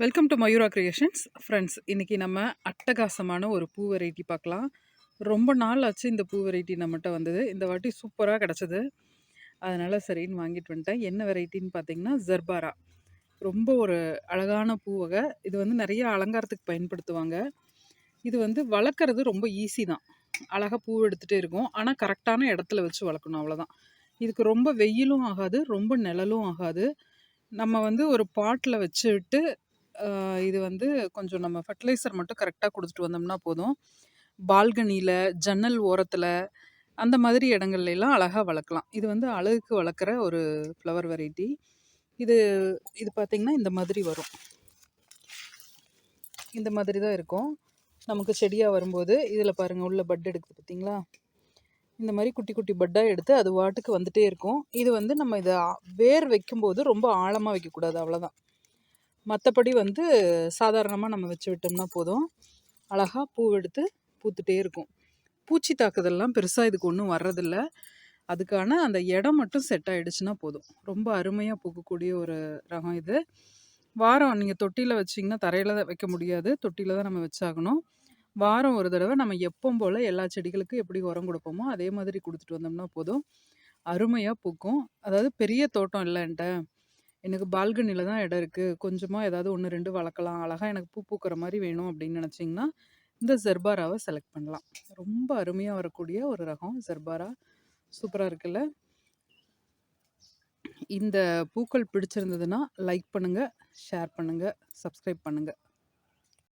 Welcome to Mayura creations friends இன்றைக்கி நம்ம அட்டகாசமான ஒரு பூ வெரைட்டி பார்க்கலாம். ரொம்ப நாள் ஆச்சு இந்த பூ வெரைட்டி நம்மகிட்ட வந்தது. இந்த வாட்டி சூப்பராக கிடச்சிது. அதனால் சரின்னு வாங்கிட்டு வந்துட்டேன். என்ன வெரைட்டின்னு பார்த்தீங்கன்னா ஜர்பாரா ரொம்ப ஒரு அழகான பூ வகை. இது வந்து நிறைய அலங்காரத்துக்கு பயன்படுத்துவாங்க. இது வந்து வளர்க்குறது ரொம்ப ஈஸி தான். அழகாக பூ எடுத்துகிட்டே இருக்கும். ஆனால் கரெக்டான இடத்துல வச்சு வளர்க்கணும் அவ்வளோதான் இதுக்கு ரொம்ப வெயிலும் ஆகாது ரொம்ப நிழலும் ஆகாது. நம்ம வந்து ஒரு பாட்டில் வச்சுட்டு இது வந்து கொஞ்சம் நம்ம ஃபர்டிலைசர் மட்டும் கரெக்டாக கொடுத்துட்டு வந்தோம்னா போதும். பால்கனியில் ஜன்னல் ஓரத்தில் அந்த மாதிரி இடங்கள்லாம் அழகாக வளர்க்கலாம். இது வந்து அழகுக்கு வளர்க்குற ஒரு ஃப்ளவர் வெரைட்டி இது இது பார்த்திங்கன்னா இந்த மாதிரி வரும். இந்த மாதிரி தான் இருக்கும். நமக்கு செடியாக வரும்போது இதில் பாருங்கள் உள்ள பட் எடுக்குது பார்த்தீங்களா இந்த மாதிரி குட்டி குட்டி பட்டாக எடுத்து அது வாட்டுக்கு வந்துகிட்டே இருக்கும். இது வந்து நம்ம இதை வேர் வைக்கும்போது ரொம்ப ஆழமாக வைக்கக்கூடாது அவ்வளோதான் மற்றபடி வந்து சாதாரணமாக நம்ம வச்சு விட்டோம்னா போதும். அழகாக பூ எடுத்து பூத்துட்டே இருக்கும். பூச்சி தாக்குதல்லாம் பெருசாக இதுக்கு ஒன்றும் வர்றதில்ல. அதுக்கான அந்த இடம் மட்டும் செட் ஆகிடுச்சுன்னா போதும். ரொம்ப அருமையாக பூக்கக்கூடிய ஒரு ரகம் இது. வாரம் நீங்கள் தொட்டியில் வச்சிங்கன்னா தரையில் தான் வைக்க முடியாது. தொட்டியில் தான் நம்ம வச்சாகணும். வாரம் ஒரு தடவை நம்ம எப்பவும் போல் எல்லா செடிகளுக்கும் எப்படி உரம் கொடுப்போமோ அதே மாதிரி கொடுத்துட்டு வந்தோம்னா போதும். அருமையாக பூக்கும். அதாவது பெரிய தோட்டம் இல்லை என்கிட்ட. எனக்கு பால்கனியில் தான் இடம் இருக்குது கொஞ்சமாக ஏதாவது ஒன்று ரெண்டு வளர்க்கலாம். அழகாக எனக்கு பூ பூக்கிற மாதிரி வேணும் அப்படின்னு நினச்சிங்கன்னா இந்த ஜெர்பாராவை செலக்ட் பண்ணலாம். ரொம்ப அருமையாக வரக்கூடிய ஒரு ரகம் ஜெர்பாரா சூப்பராக இருக்குல்ல? இந்த பூக்கள் பிடிச்சிருந்ததுன்னா லைக் பண்ணுங்கள் ஷேர் பண்ணுங்கள் சப்ஸ்கிரைப் பண்ணுங்கள்